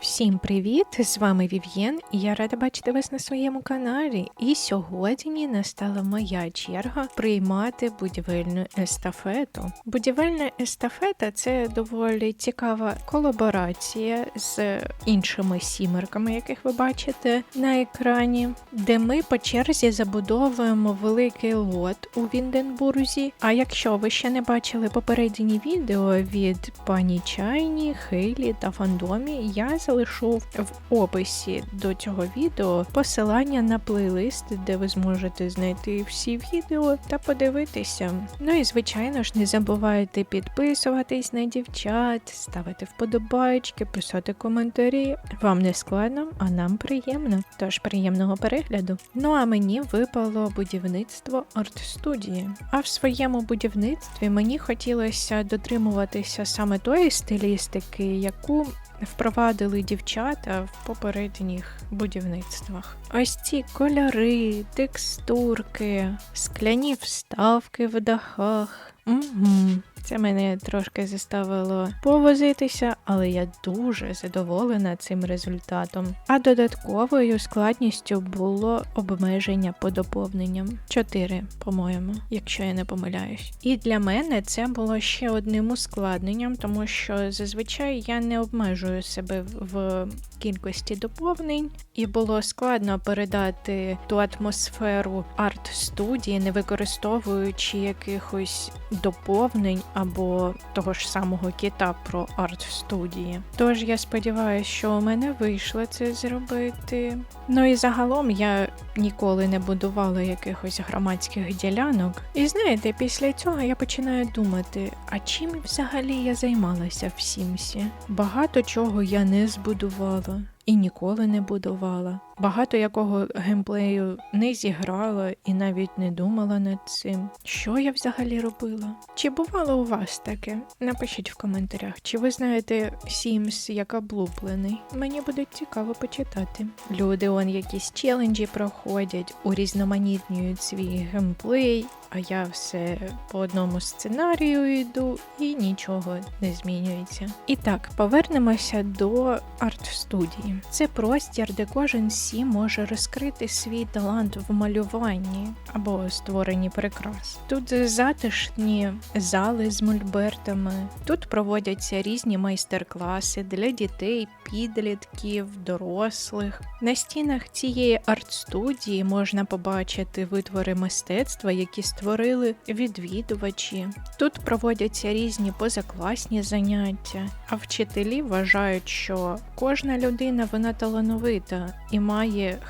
Всім привіт! З вами Вів'єн, і я рада бачити вас на своєму каналі. І сьогодні настала моя черга приймати будівельну естафету. Будівельна естафета це доволі цікава колаборація з іншими сімерками, яких ви бачите на екрані, де ми по черзі забудовуємо великий лот у Вінденбурзі. А якщо ви ще не бачили попередні відео від пані Чайні, Хейлі та Фандомі, я залишу в описі до цього відео посилання на плейлист, де ви зможете знайти всі відео та подивитися. Ну і звичайно ж, не забувайте підписуватись на дівчат, ставити вподобайки, писати коментарі. Вам не складно, а нам приємно. Тож приємного перегляду. Ну а мені випало будівництво арт-студії. А в своєму будівництві мені хотілося дотримуватися саме тої стилістики, яку впровадили дівчата в попередніх будівництвах. Ось ці кольори, текстурки, скляні вставки в дахах. Угу. Це мене трошки заставило повозитися, але я дуже задоволена цим результатом. А додатковою складністю було обмеження по доповненням. Чотири, по-моєму, якщо я не помиляюсь. І для мене це було ще одним ускладненням, тому що зазвичай я не обмежую себе в кількості доповнень, і було складно передати ту атмосферу арт-студії, не використовуючи якихось доповнень або того ж самого кіта про арт-студії. Тож я сподіваюся, що у мене вийшло це зробити. Ну і загалом я ніколи не будувала якихось громадських ділянок. І знаєте, після цього я починаю думати, а чим взагалі я займалася в Сімсі? Багато чого я не збудувала. І ніколи не будувала. Багато якого геймплею не зіграла і навіть не думала над цим. Що я взагалі робила? Чи бувало у вас таке? Напишіть в коментарях, чи ви знаєте Sims як облуплений? Мені буде цікаво почитати. Люди он якісь челенджі проходять, урізноманітнюють свій геймплей, а я все по одному сценарію йду і нічого не змінюється. І так, повернемося до арт-студії. Це простір, де кожен сі може розкрити свій талант в малюванні або створенні прикрас. Тут затишні зали з мольбертами, тут проводяться різні майстер-класи для дітей, підлітків, дорослих. На стінах цієї арт-студії можна побачити витвори мистецтва, які створили відвідувачі. Тут проводяться різні позакласні заняття, а вчителі вважають, що кожна людина вона талановита і має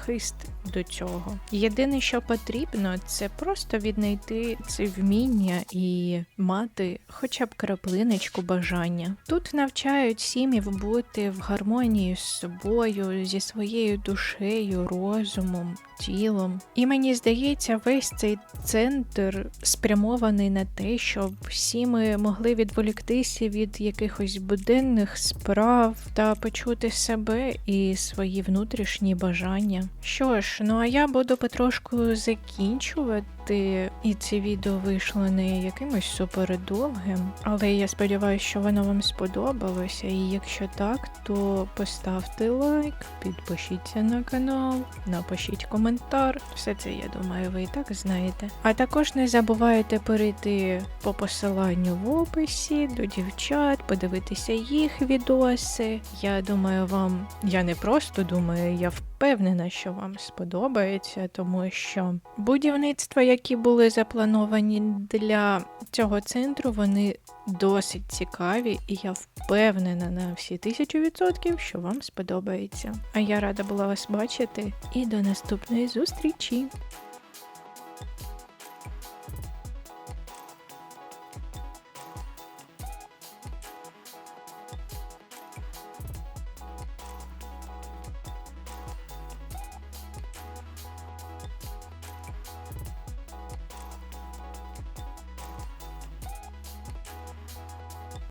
хист до цього. Єдине, що потрібно, це просто віднайти це вміння і мати хоча б краплиночку бажання. Тут навчають сім'їв бути в гармонії з собою, зі своєю душею, розумом, тілом. І мені здається, весь цей центр спрямований на те, щоб всі ми могли відволіктися від якихось буденних справ та почути себе і свої внутрішні бажання. Що ж, ну а я буду потрошку закінчувати. І це відео вийшло не якимось супердовгим, але я сподіваюся, що воно вам сподобалося. І якщо так, то поставте лайк, підпишіться на канал, напишіть коментар. Все це, я думаю, ви і так знаєте. А також не забувайте перейти по посиланню в описі до дівчат, подивитися їх відоси. Я думаю, вам я не просто думаю, я впевнена, що вам сподобається, тому що будівництва, які були заплановані для цього центру, вони досить цікаві, і я впевнена на всі тисячу відсотків, що вам сподобається. А я рада була вас бачити і до наступної зустрічі!